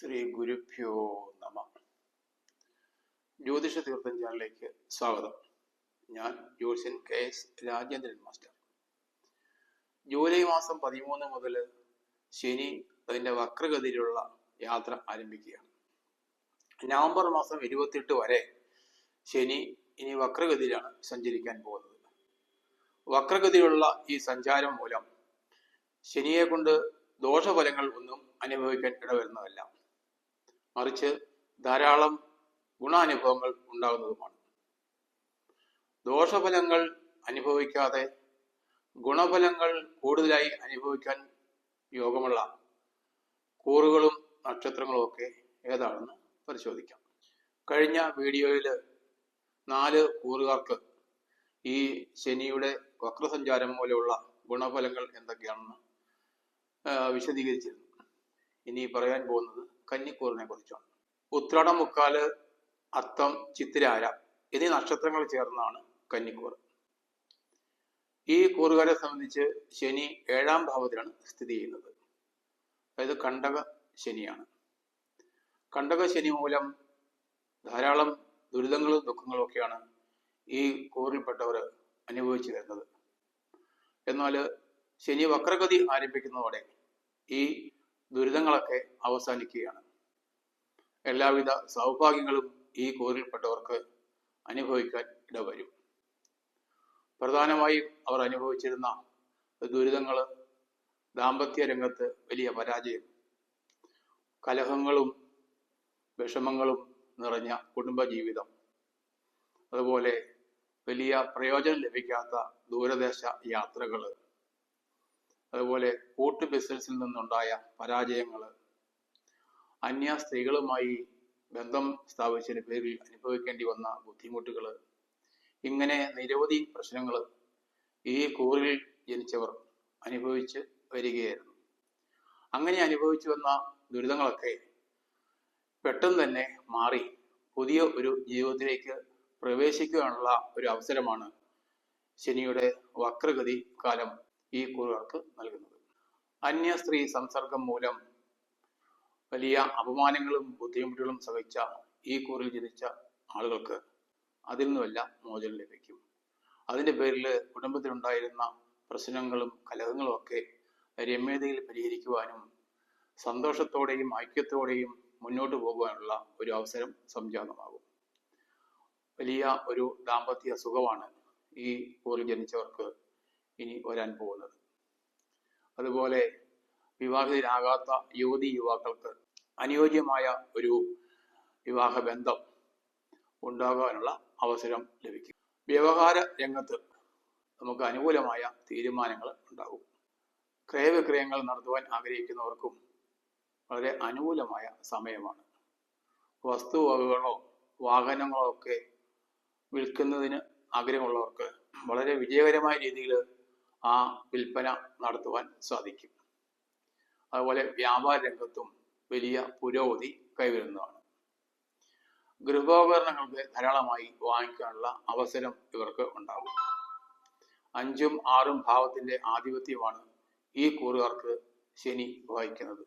ശ്രീ ഗുരുഭ്യോ നമ. ജ്യോതിഷ തീർത്ഥം ചാനലിലേക്ക് സ്വാഗതം. ഞാൻ ജ്യോതിഷൻ K S Rajendran master. July മാസം പതിമൂന്ന് മുതൽ ശനി അതിന്റെ വക്രഗതിയിലുള്ള യാത്ര ആരംഭിക്കുകയാണ്. നവംബർ മാസം ഇരുപത്തിയെട്ട് വരെ ശനി ഇനി വക്രഗതിയിലാണ് സഞ്ചരിക്കാൻ പോകുന്നത്. വക്രഗതിയിലുള്ള ഈ സഞ്ചാരം മൂലം ശനിയെ കൊണ്ട് ദോഷഫലങ്ങൾ ഒന്നും അനുഭവിക്കാൻ ഇടവരുന്നതല്ല. മറിച്ച് ധാരാളം ഗുണാനുഭവങ്ങൾ ഉണ്ടാകുന്നതുമാണ്. ദോഷഫലങ്ങൾ അനുഭവിക്കാതെ ഗുണഫലങ്ങൾ കൂടുതലായി അനുഭവിക്കാൻ യോഗമുള്ള കൂറുകളും നക്ഷത്രങ്ങളും ഒക്കെ ഏതാണെന്ന് പരിശോധിക്കാം. കഴിഞ്ഞ വീഡിയോയിൽ നാല് കൂറുകാർക്ക് ഈ ശനിയുടെ വക്രസഞ്ചാരം മൂലമുള്ള ഗുണഫലങ്ങൾ എന്തൊക്കെയാണെന്ന് വിശദീകരിച്ചിരുന്നു. ഇനി പറയാൻ പോകുന്നത് കന്നിക്കൂറിനെ കുറിച്ചാണ് ഉത്രാടം മുക്കാൽ അത്തം ചിത്തിരാര എന്നീ നക്ഷത്രങ്ങൾ ചേർന്നാണ് കന്നിക്കൂർ ഈ കൂറുകാരെ സംബന്ധിച്ച് ശനി ഏഴാം ഭാവത്തിലാണ് സ്ഥിതി ചെയ്യുന്നത്. അതായത് കണ്ടക ശനിയാണ്. കണ്ടക ശനി മൂലം ധാരാളം ദുരിതങ്ങളും ദുഃഖങ്ങളും ഒക്കെയാണ് ഈ കൂറിൽപ്പെട്ടവർ അനുഭവിച്ചു വരുന്നത്. എന്നാൽ ശനി വക്രഗതി ആരംഭിക്കുന്നതോടെ ഈ ദുരിതങ്ങളൊക്കെ അവസാനിക്കുകയാണ്. എല്ലാവിധ സൗഭാഗ്യങ്ങളും ഈ കോറിൽപ്പെട്ടവർക്ക് അനുഭവിക്കാൻ ഇടവരും. പ്രധാനമായും അവർ അനുഭവിച്ചിരുന്ന ദുരിതങ്ങൾ ദാമ്പത്യ രംഗത്ത് വലിയ പരാജയം കലഹങ്ങളും വിഷമങ്ങളും നിറഞ്ഞ കുടുംബജീവിതം അതുപോലെ വലിയ പ്രയോജനം ലഭിക്കാത്ത ദൂരദേശ യാത്രകൾ അതുപോലെ കൂട്ടു ബിസിനസ്സിൽ നിന്നുണ്ടായ പരാജയങ്ങൾ അന്യ സ്ത്രീകളുമായി ബന്ധം സ്ഥാപിച്ചതിന് പേരിൽ അനുഭവിക്കേണ്ടി വന്ന ബുദ്ധിമുട്ടുകൾ ഇങ്ങനെ നിരവധി പ്രശ്നങ്ങൾ ഈ കൂറിൽ ജനിച്ചവർ അനുഭവിച്ച് വരികയായിരുന്നു. അങ്ങനെ അനുഭവിച്ചു വന്ന ദുരിതങ്ങളൊക്കെ പെട്ടെന്ന് തന്നെ മാറി പുതിയ ഒരു ജീവിതത്തിലേക്ക് പ്രവേശിക്കുവാനുള്ള ഒരു അവസരമാണ് ശനിയുടെ വക്രഗതി കാലം ഈ കൂറുകാർക്ക് നൽകുന്നത്. അന്യ സ്ത്രീ സംസർഗം മൂലം വലിയ അപമാനങ്ങളും ബുദ്ധിമുട്ടുകളും സഹിച്ച ഈ കൂറിൽ ജനിച്ച ആളുകൾക്ക് അതിൽ നിന്നുമല്ല മോചനം ലഭിക്കും. അതിന്റെ പേരിൽ കുടുംബത്തിലുണ്ടായിരുന്ന പ്രശ്നങ്ങളും കലഹങ്ങളും ഒക്കെ രമ്യതയിൽ പരിഹരിക്കുവാനും സന്തോഷത്തോടെയും ഐക്യത്തോടെയും മുന്നോട്ട് പോകുവാനുള്ള ഒരു അവസരം സംജാതമാകും. വലിയ ഒരു ദാമ്പത്യ സുഖമാണ് ഈ കൂറിൽ ജനിച്ചവർക്ക് ഇനി വരാൻ പോകുന്നത്. അതുപോലെ വിവാഹിതരാകാത്ത യുവതി യുവാക്കൾക്ക് അനുയോജ്യമായ ഒരു വിവാഹ ബന്ധം ഉണ്ടാകാനുള്ള അവസരം ലഭിക്കും. വ്യവഹാര രംഗത്ത് നമുക്ക് അനുകൂലമായ തീരുമാനങ്ങൾ ഉണ്ടാകും. ക്രയവിക്രയങ്ങൾ നടത്തുവാൻ ആഗ്രഹിക്കുന്നവർക്കും വളരെ അനുകൂലമായ സമയമാണ്. വസ്തുവകകളോ വാഹനങ്ങളോ ഒക്കെ വിൽക്കുന്നതിന് ആഗ്രഹമുള്ളവർക്ക് വളരെ വിജയകരമായ രീതിയിൽ ആ വിൽപ്പന നടത്തുവാൻ സാധിക്കും. അതുപോലെ വ്യാപാര രംഗത്തും വലിയ പുരോഗതി കൈവരുന്നതാണ്. ഗൃഹോപകരണങ്ങൾക്ക് ധാരാളമായി വാങ്ങിക്കാനുള്ള അവസരം ഇവർക്ക് ഉണ്ടാകും. അഞ്ചും ആറും ഭാവത്തിന്റെ ആധിപത്യമാണ് ഈ കൂറുകാർക്ക് ശനി വഹിക്കുന്നത്.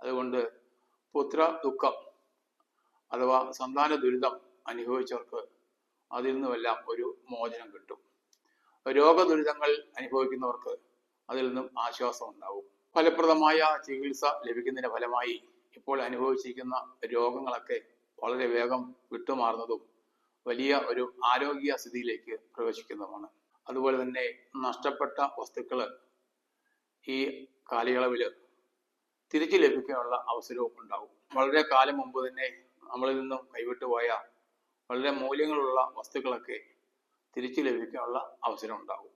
അതുകൊണ്ട് പുത്ര ദുഃഖം അഥവാ സന്താന ദുരിതം അനുഭവിച്ചവർക്ക് അതിൽ നിന്നുമെല്ലാം ഒരു മോചനം കിട്ടും. രോഗദുരിതങ്ങൾ അനുഭവിക്കുന്നവർക്ക് അതിൽ നിന്നും ആശ്വാസം ഉണ്ടാവും. ഫലപ്രദമായ ചികിത്സ ലഭിക്കുന്നതിന്റെ ഫലമായി ഇപ്പോൾ അനുഭവിച്ചിരിക്കുന്ന രോഗങ്ങളൊക്കെ വളരെ വേഗം വിട്ടുമാറുന്നതും വലിയ ഒരു ആരോഗ്യ സ്ഥിതിയിലേക്ക് പ്രവേശിക്കുന്നതുമാണ്. അതുപോലെ തന്നെ നഷ്ടപ്പെട്ട വസ്തുക്കൾ ഈ കാലയളവിൽ തിരിച്ചു ലഭിക്കാനുള്ള അവസരവും ഉണ്ടാവും. വളരെ കാലം മുമ്പ് തന്നെ നമ്മളിൽ നിന്നും കൈവിട്ടുപോയ വളരെ മൂല്യങ്ങളുള്ള വസ്തുക്കളൊക്കെ തിരിച്ചു ലഭിക്കാനുള്ള അവസരം ഉണ്ടാകും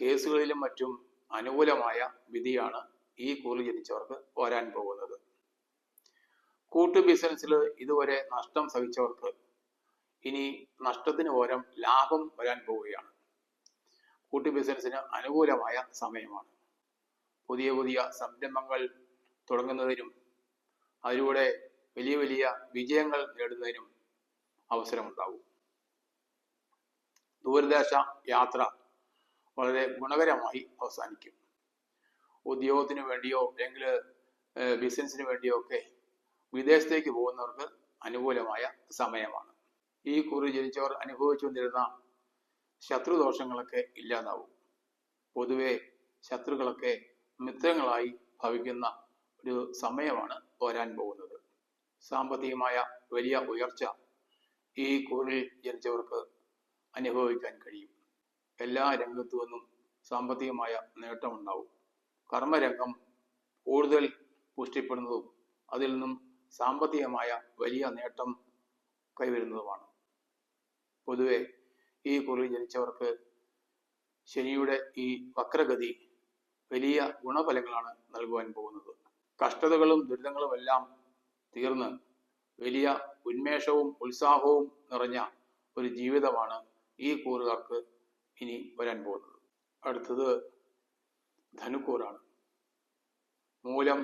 കേസുകളിലും മറ്റും അനുകൂലമായ വിധിയാണ് ഈ കൂറിൽ ജനിച്ചവർക്ക് വരാൻ പോകുന്നത്. കൂട്ടു ബിസിനസ്സിൽ ഇതുവരെ നഷ്ടം സഹിച്ചവർക്ക് ഇനി നഷ്ടത്തിന് പകരം ലാഭം വരാൻ പോവുകയാണ്. കൂട്ടു ബിസിനസ്സിന് അനുകൂലമായ സമയമാണ്. പുതിയ പുതിയ സംരംഭങ്ങൾ തുടങ്ങുന്നതിനും അതിലൂടെ വലിയ വലിയ വിജയങ്ങൾ നേടുന്നതിനും അവസരമുണ്ടാകും. ദൂരദേശ യാത്ര വളരെ ഗുണകരമായി അവസാനിക്കും. ഉദ്യോഗത്തിന് വേണ്ടിയോ അല്ലെങ്കിൽ ബിസിനസ്സിന് വേണ്ടിയോ ഒക്കെ വിദേശത്തേക്ക് പോകുന്നവർക്ക് അനുകൂലമായ സമയമാണ്. ഈ കുറി ജനിച്ചവർ അനുഭവിച്ചു വന്നിരുന്ന ശത്രുദോഷങ്ങളൊക്കെ ഇല്ലാതാവും. പൊതുവെ ശത്രുക്കളൊക്കെ മിത്രങ്ങളായി ഭവിക്കുന്ന ഒരു സമയമാണ് വരാൻ പോകുന്നത്. സാമ്പത്തികമായ വലിയ ഉയർച്ച ഈ കുറിൽ ജനിച്ചവർക്ക് അനുഭവിക്കാൻ കഴിയും. എല്ലാ രംഗത്തു നിന്നും സാമ്പത്തികമായ നേട്ടമുണ്ടാവും. കർമ്മരംഗം കൂടുതൽ പുഷ്ടിപ്പെടുന്നതും അതിൽ നിന്നും സാമ്പത്തികമായ വലിയ നേട്ടം കൈവരുന്നതുമാണ്. പൊതുവെ ഈ കുറി ജനിച്ചവർക്ക് ശനിയുടെ ഈ വക്രഗതി വലിയ ഗുണഫലങ്ങളാണ് നൽകുവാൻ പോകുന്നത്. കഷ്ടതകളും ദുരിതങ്ങളും എല്ലാം തീർന്ന് വലിയ ഉന്മേഷവും ഉത്സാഹവും നിറഞ്ഞ ഒരു ജീവിതമാണ് ഈ കൂറുകാർക്ക് ഇനി വരാൻ പോകുന്നത് അടുത്തത് ധനുക്കൂറാണ്. മൂലം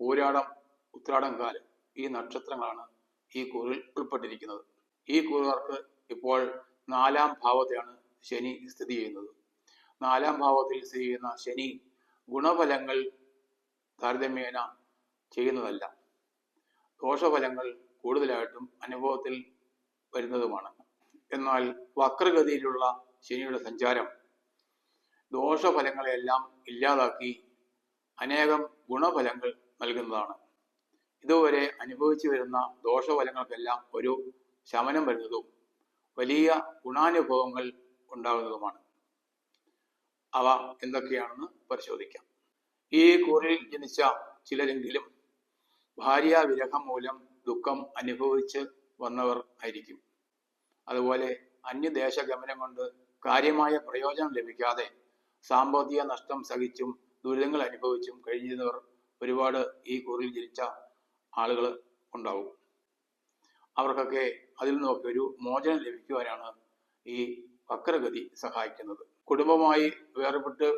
പൂരാടം ഉത്രാടം കാലം ഈ നക്ഷത്രങ്ങളാണ് ഈ കൂറിൽ ഉൾപ്പെട്ടിരിക്കുന്നത്. ഈ കൂറുകാർക്ക് ഇപ്പോൾ നാലാം ഭാവത്തെയാണ് ശനി സ്ഥിതി ചെയ്യുന്നത്. നാലാം ഭാവത്തിൽ സ്ഥിതി ചെയ്യുന്ന ശനി ഗുണഫലങ്ങൾ താരതമ്യേന ചെയ്യുന്നതല്ല. ദോഷഫലങ്ങൾ കൂടുതലായിട്ടും അനുഭവത്തിൽ വരുന്നതുമാണ്. എന്നാൽ വക്രഗതിയിലുള്ള ശനിയുടെ സഞ്ചാരം ദോഷഫലങ്ങളെല്ലാം ഇല്ലാതാക്കി അനേകം ഗുണഫലങ്ങൾ നൽകുന്നതാണ്. ഇതുവരെ അനുഭവിച്ചു വരുന്ന ദോഷഫലങ്ങൾക്കെല്ലാം ഒരു ശമനം വരുന്നതും വലിയ ഗുണാനുഭവങ്ങൾ ഉണ്ടാകുന്നതുമാണ്. അവ എന്തൊക്കെയാണെന്ന് പരിശോധിക്കാം. ഈ കൂറിൽ ജനിച്ച ചിലരെങ്കിലും ഭാര്യ വിരഹം മൂലം ദുഃഖം അനുഭവിച്ച് വന്നവർ ആയിരിക്കും. അതുപോലെ അന്യദേശ ഗമനം കൊണ്ട് കാര്യമായ പ്രയോജനം ലഭിക്കാതെ സാമ്പത്തിക നഷ്ടം സഹിച്ചും ദുരിതങ്ങൾ അനുഭവിച്ചും കഴിഞ്ഞിരുന്നവർ ഒരുപാട് ഈ കൂറിൽ ജനിച്ച ആളുകൾ ഉണ്ടാവും. അവർക്കൊക്കെ അതിൽ നിന്നൊക്കെ ഒരു മോചനം ലഭിക്കുവാനാണ് ഈ വക്രഗതി സഹായിക്കുന്നത്. കുടുംബമായി വേർപെട്ട്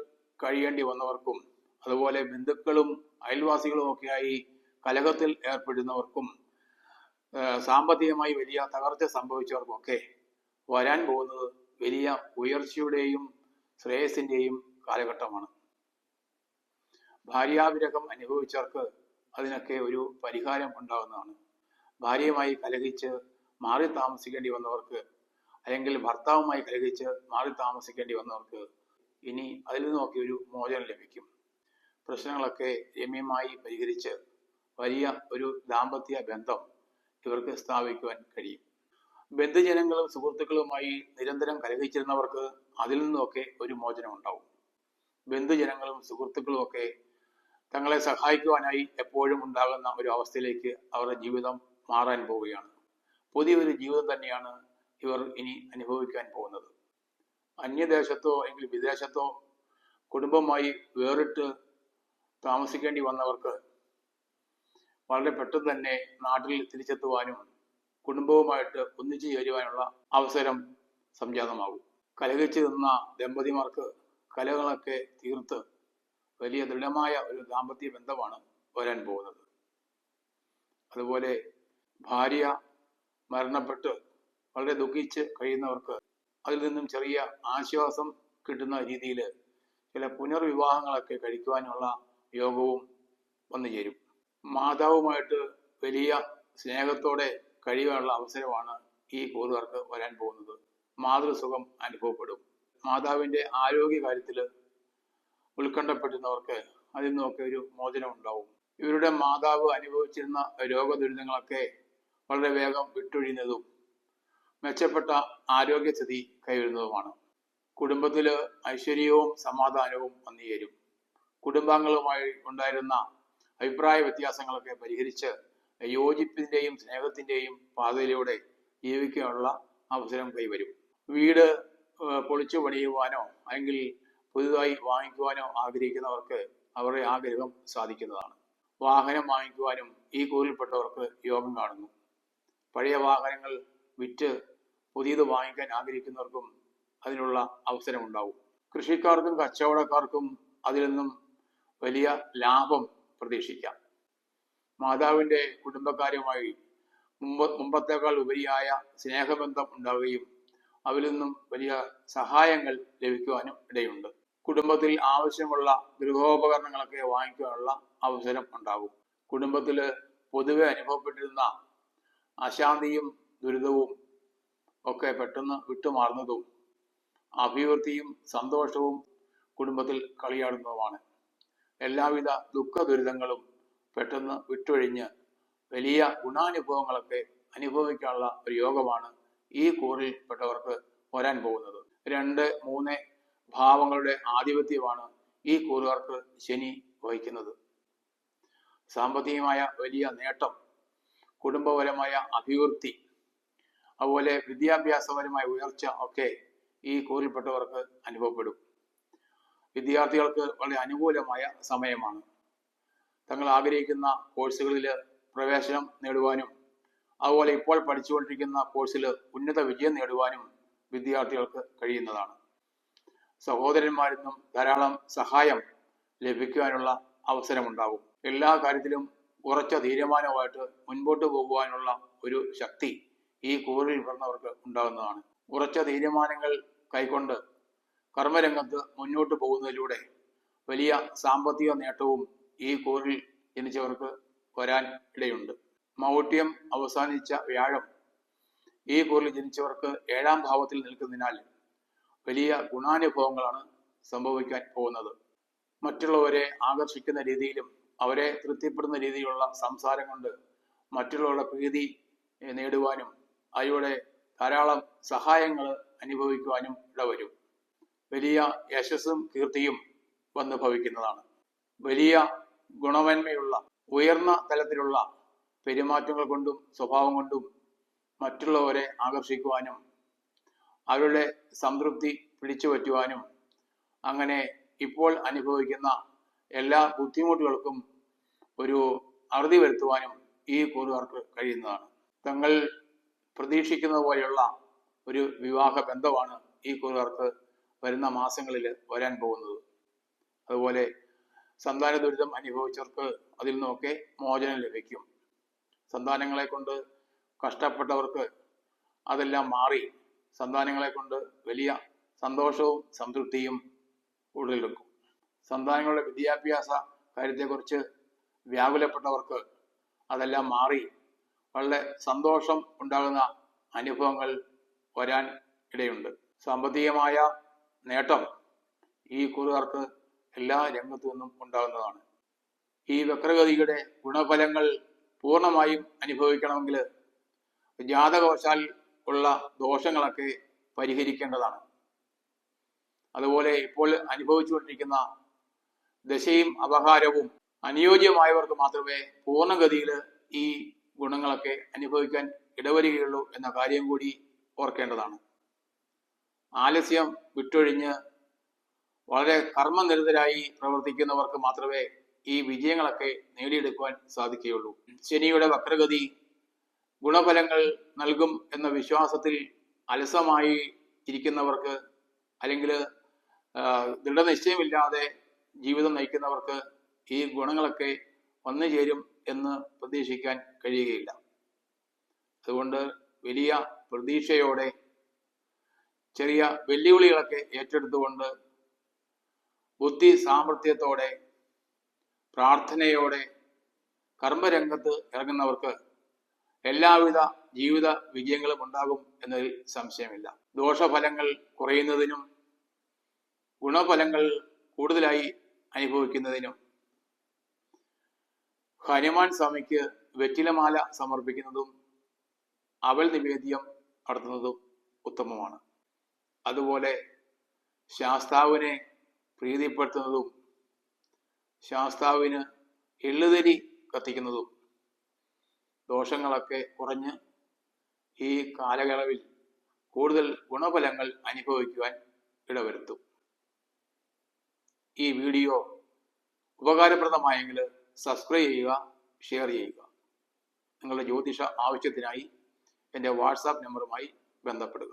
കഴിയേണ്ടി വന്നവർക്കും അതുപോലെ ബന്ധുക്കളും അയൽവാസികളും ഒക്കെയായി കലഹത്തിൽ ഏർപ്പെടുന്നവർക്കും സാമ്പത്തികമായി വലിയ തകർച്ച സംഭവിച്ചവർക്കൊക്കെ വരാൻ പോകുന്നത് വലിയ ഉയർച്ചയുടെയും ശ്രേയസിന്റെയും കാലഘട്ടമാണ്. ഭാര്യാവിരഹം അനുഭവിച്ചവർക്ക് അതിനൊക്കെ ഒരു പരിഹാരം ഉണ്ടാകുന്നതാണ് ഭാര്യയുമായി കലഹിച്ച് മാറി താമസിക്കേണ്ടി വന്നവർക്ക് അല്ലെങ്കിൽ ഭർത്താവുമായി കലഹിച്ച് മാറി താമസിക്കേണ്ടി വന്നവർക്ക് ഇനി അതിൽ നിന്നൊക്കെ ഒരു മോചനം ലഭിക്കും. പ്രശ്നങ്ങളൊക്കെ രമ്യമായി പരിഹരിച്ച് വലിയ ഒരു ദാമ്പത്യ ബന്ധം ഇവർക്ക് സ്ഥാപിക്കുവാൻ കഴിയും. ബന്ധുജനങ്ങളും സുഹൃത്തുക്കളുമായി നിരന്തരം കലഹിച്ചിരുന്നവർക്ക് അതിൽ നിന്നൊക്കെ ഒരു മോചനം ഉണ്ടാവും ബന്ധുജനങ്ങളും സുഹൃത്തുക്കളും ഒക്കെ തങ്ങളെ സഹായിക്കുവാനായി എപ്പോഴും ഉണ്ടാകുന്ന ഒരു അവസ്ഥയിലേക്ക് അവരുടെ ജീവിതം മാറാൻ പോവുകയാണ്. പുതിയൊരു ജീവിതം തന്നെയാണ് ഇവർ ഇനി അനുഭവിക്കാൻ പോകുന്നത്. അന്യദേശത്തോ അല്ലെങ്കിൽ വിദേശത്തോ കുടുംബമായി വേറിട്ട് താമസിക്കേണ്ടി വന്നവർക്ക് വളരെ പെട്ടെന്ന് തന്നെ നാട്ടിൽ തിരിച്ചെത്തുവാനും കുടുംബവുമായിട്ട് ഒന്നിച്ചു ചേരുവാനുള്ള അവസരം സംജാതമാകും. കലഹിച്ചു നിന്ന ദമ്പതിമാർക്ക് കലകളൊക്കെ തീർത്ത് വലിയ ദൃഢമായ ഒരു ദാമ്പത്യ ബന്ധമാണ് വരാൻ പോകുന്നത്. അതുപോലെ ഭാര്യ മരണപ്പെട്ട് വളരെ ദുഃഖിച്ച് കഴിയുന്നവർക്ക് അതിൽ നിന്നും ചെറിയ ആശ്വാസം കിട്ടുന്ന രീതിയിൽ ചില പുനർവിവാഹങ്ങളൊക്കെ കഴിക്കുവാനുള്ള യോഗവും വന്നു ചേരും മാതാവുമായിട്ട് വലിയ സ്നേഹത്തോടെ കഴിയാനുള്ള അവസരമാണ് ഈ കൂറുകാർക്ക് വരാൻ പോകുന്നത്. മാതൃസുഖം അനുഭവപ്പെടും. മാതാവിന്റെ ആരോഗ്യ കാര്യത്തിൽ ഉത്കണ്ഠപ്പെട്ടുന്നവർക്ക് അതിൽ നിന്നൊക്കെ ഒരു മോചനം ഉണ്ടാവും ഇവരുടെ മാതാവ് അനുഭവിച്ചിരുന്ന രോഗദുരിതങ്ങളൊക്കെ വളരെ വേഗം വിട്ടൊഴിയുന്നതും മെച്ചപ്പെട്ട ആരോഗ്യസ്ഥിതി കൈവരുന്നതുമാണ്. കുടുംബത്തിൽ ഐശ്വര്യവും സമാധാനവും വന്നുചേരും കുടുംബാംഗങ്ങളുമായി ഉണ്ടായിരുന്ന അഭിപ്രായ വ്യത്യാസങ്ങളൊക്കെ പരിഹരിച്ച് യോജിപ്പിന്റെയും സ്നേഹത്തിന്റെയും പാതയിലൂടെ ജീവിക്കാനുള്ള അവസരം കൈവരും. വീട് പൊളിച്ചു പണിയുവാനോ അല്ലെങ്കിൽ പുതുതായി വാങ്ങിക്കുവാനോ ആഗ്രഹിക്കുന്നവർക്ക് അവരുടെ ആഗ്രഹം സാധിക്കുന്നതാണ്. വാഹനം വാങ്ങിക്കുവാനും ഈ കൂറിൽപ്പെട്ടവർക്ക് യോഗം കാണുന്നു. പഴയ വാഹനങ്ങൾ വിറ്റ് പുതിയത് വാങ്ങിക്കാൻ ആഗ്രഹിക്കുന്നവർക്കും അതിനുള്ള അവസരമുണ്ടാവും. കൃഷിക്കാർക്കും കച്ചവടക്കാർക്കും അതിൽ നിന്നും വലിയ ലാഭം പ്രതീക്ഷിക്കാം. മാതാവിന്റെ കുടുംബക്കാരുമായി മുമ്പ് മുമ്പത്തേക്കാൾ ഉപരിയായ സ്നേഹബന്ധം ഉണ്ടാവുകയും അവരിൽ നിന്നും വലിയ സഹായങ്ങൾ ലഭിക്കുവാനും ഇടയുണ്ട്. കുടുംബത്തിൽ ആവശ്യമുള്ള ഗൃഹോപകരണങ്ങളൊക്കെ വാങ്ങിക്കാനുള്ള അവസരം ഉണ്ടാകും. കുടുംബത്തിൽ പൊതുവെ അനുഭവപ്പെട്ടിരുന്ന അശാന്തിയും ദുരിതവും ഒക്കെ പെട്ടെന്ന് വിട്ടുമാറുന്നതും അഭിവൃദ്ധിയും സന്തോഷവും കുടുംബത്തിൽ കളിയാടുന്നതുമാണ്. എല്ലാവിധ ദുഃഖ ദുരിതങ്ങളും പെട്ടെന്ന് വിട്ടൊഴിഞ്ഞ് വലിയ ഗുണാനുഭവങ്ങളൊക്കെ അനുഭവിക്കാനുള്ള ഒരു യോഗമാണ് ഈ കൂറിൽ പെട്ടവർക്ക് വരാൻ പോകുന്നത്. രണ്ട് മൂന്ന് ഭാവങ്ങളുടെ ആധിപത്യമാണ് ഈ കൂറുകാർക്ക് ശനി വഹിക്കുന്നത്. സാമ്പത്തികമായ വലിയ നേട്ടം കുടുംബപരമായ അഭിവൃദ്ധി അതുപോലെ വിദ്യാഭ്യാസപരമായ ഉയർച്ച ഒക്കെ ഈ കൂറിൽപ്പെട്ടവർക്ക് അനുഭവപ്പെടും. വിദ്യാർത്ഥികൾക്ക് വളരെ അനുകൂലമായ സമയമാണ്. തങ്ങൾ ആഗ്രഹിക്കുന്ന കോഴ്സുകളിൽ പ്രവേശനം നേടുവാനും അതുപോലെ ഇപ്പോൾ പഠിച്ചുകൊണ്ടിരിക്കുന്ന കോഴ്സിൽ ഉന്നത വിജയം നേടുവാനും വിദ്യാർത്ഥികൾക്ക് കഴിയുന്നതാണ്. സഹോദരന്മാരിൽ നിന്നും ധാരാളം സഹായം ലഭിക്കുവാനുള്ള അവസരമുണ്ടാകും എല്ലാ കാര്യത്തിലും ഉറച്ച തീരുമാനമായിട്ട് മുൻപോട്ട് പോകുവാനുള്ള ഒരു ശക്തി ഈ കൂറിൽ പിറന്നവർക്ക് ഉണ്ടാകുന്നതാണ്. ഉറച്ച തീരുമാനങ്ങൾ കൈക്കൊണ്ട് കർമ്മരംഗത്ത് മുന്നോട്ട് പോകുന്നതിലൂടെ വലിയ സാമ്പത്തിക നേട്ടവും ഈ കോറിൽ ജനിച്ചവർക്ക് വരാൻ ഇടയുണ്ട്. മൗഢ്യം അവസാനിച്ച വ്യാഴം ഈ കോറിൽ ജനിച്ചവർക്ക് ഏഴാം ഭാവത്തിൽ നിൽക്കുന്നതിനാൽ വലിയ ഗുണാനുഭവങ്ങളാണ് സംഭവിക്കാൻ പോകുന്നത്. മറ്റുള്ളവരെ ആകർഷിക്കുന്ന രീതിയിലും അവരെ തൃപ്തിപ്പെടുന്ന രീതിയിലുള്ള സംസാരം കൊണ്ട് മറ്റുള്ളവരുടെ പ്രീതി നേടുവാനും അതിലൂടെ ധാരാളം സഹായങ്ങൾ അനുഭവിക്കുവാനും ഇടവരും. വലിയ യശസ്സും കീർത്തിയും വന്നു ഭവിക്കുന്നതാണ്. വലിയ ഗുണമന്മയുള്ള ഉയർന്ന തലത്തിലുള്ള പെരുമാറ്റങ്ങൾ കൊണ്ടും സ്വഭാവം കൊണ്ടും മറ്റുള്ളവരെ ആകർഷിക്കുവാനും അവരുടെ സംതൃപ്തി പിടിച്ചു പറ്റുവാനും അങ്ങനെ ഇപ്പോൾ അനുഭവിക്കുന്ന എല്ലാ ബുദ്ധിമുട്ടുകൾക്കും ഒരു അറുതി വരുത്തുവാനും ഈ കൂറുകാർക്ക് കഴിയുന്നതാണ്. തങ്ങൾ പ്രതീക്ഷിക്കുന്നത് പോലെയുള്ള ഒരു വിവാഹ ബന്ധമാണ് ഈ കൂറുകാർക്ക് വരുന്ന മാസങ്ങളിൽ വരാൻ പോകുന്നത്. അതുപോലെ സന്താന ദുരിതം അനുഭവിച്ചവർക്ക് അതിൽ നിന്നൊക്കെ മോചനം ലഭിക്കും. സന്താനങ്ങളെ കൊണ്ട് കഷ്ടപ്പെട്ടവർക്ക് അതെല്ലാം മാറി. സന്താനങ്ങളെ കൊണ്ട് വലിയ സന്തോഷവും സംതൃപ്തിയും ഉടലെടുക്കും സന്താനങ്ങളുടെ വിദ്യാഭ്യാസ കാര്യത്തെക്കുറിച്ച് വ്യാകുലപ്പെട്ടവർക്ക് അതെല്ലാം മാറി. വളരെ സന്തോഷം ഉണ്ടാകുന്ന അനുഭവങ്ങൾ വരാൻ ഇടയുണ്ട്. സാമ്പത്തികമായ നേട്ടം ഈ കൂറുകാർക്ക് എല്ലാ രംഗത്തു നിന്നും ഉണ്ടാകുന്നതാണ്. ഈ വക്രഗതിയുടെ ഗുണഫലങ്ങൾ പൂർണമായും അനുഭവിക്കണമെങ്കിൽ ജാതകവശാൽ ഉള്ള ദോഷങ്ങളൊക്കെ പരിഹരിക്കേണ്ടതാണ്. അതുപോലെ ഇപ്പോൾ അനുഭവിച്ചുകൊണ്ടിരിക്കുന്ന ദശയും അപഹാരവും അനുയോജ്യമായവർക്ക് മാത്രമേ പൂർണഗതിയിൽ ഈ ഗുണങ്ങളൊക്കെ അനുഭവിക്കാൻ ഇടവരികയുള്ളൂ എന്ന കാര്യം കൂടി ഓർക്കേണ്ടതാണ്. ആലസ്യം വിട്ടൊഴിഞ്ഞ് വളരെ കർമ്മനിരതരായി പ്രവർത്തിക്കുന്നവർക്ക് മാത്രമേ ഈ വിജയങ്ങളൊക്കെ നേടിയെടുക്കുവാൻ സാധിക്കുകയുള്ളൂ. ശനിയുടെ വക്രഗതി ഗുണഫലങ്ങൾ നൽകും എന്ന വിശ്വാസത്തിൽ അലസമായി ഇരിക്കുന്നവർക്ക് അല്ലെങ്കിൽ ദൃഢനിശ്ചയമില്ലാതെ ജീവിതം നയിക്കുന്നവർക്ക് ഈ ഗുണങ്ങളൊക്കെ വന്നു ചേരും എന്ന് പ്രതീക്ഷിക്കാൻ കഴിയുകയില്ല. അതുകൊണ്ട് വലിയ പ്രതീക്ഷയോടെ ചെറിയ വെല്ലുവിളികളൊക്കെ ഏറ്റെടുത്തുകൊണ്ട് ബുദ്ധി സാമർഥ്യത്തോടെ പ്രാർത്ഥനയോടെ കർമ്മരംഗത്ത് ഇറങ്ങുന്നവർക്ക് എല്ലാവിധ ജീവിത വിജയങ്ങളും ഉണ്ടാകും എന്നതിൽ സംശയമില്ല. ദോഷഫലങ്ങൾ കുറയുന്നതിനും ഗുണഫലങ്ങൾ കൂടുതലായി അനുഭവിക്കുന്നതിനും ഹനുമാൻ സ്വാമിക്ക് വെറ്റിലമാല സമർപ്പിക്കുന്നതും അവൽ നിവേദ്യം നടത്തുന്നതും ഉത്തമമാണ്. അതുപോലെ ശാസ്താവിനെ പ്രീതിപ്പെടുത്തുന്നതും ശാസ്താവിന് എള്ളുതരി കത്തിക്കുന്നതും ദോഷങ്ങളൊക്കെ കുറഞ്ഞ് ഈ കാലയളവിൽ കൂടുതൽ ഗുണഫലങ്ങൾ അനുഭവിക്കുവാൻ ഇടവരുത്തും. ഈ വീഡിയോ ഉപകാരപ്രദമായെങ്കിൽ സബ്സ്ക്രൈബ് ചെയ്യുക ഷെയർ ചെയ്യുക. നിങ്ങളുടെ ജ്യോതിഷ ആവശ്യത്തിനായി എന്റെ വാട്സാപ്പ് നമ്പറുമായി ബന്ധപ്പെടുക.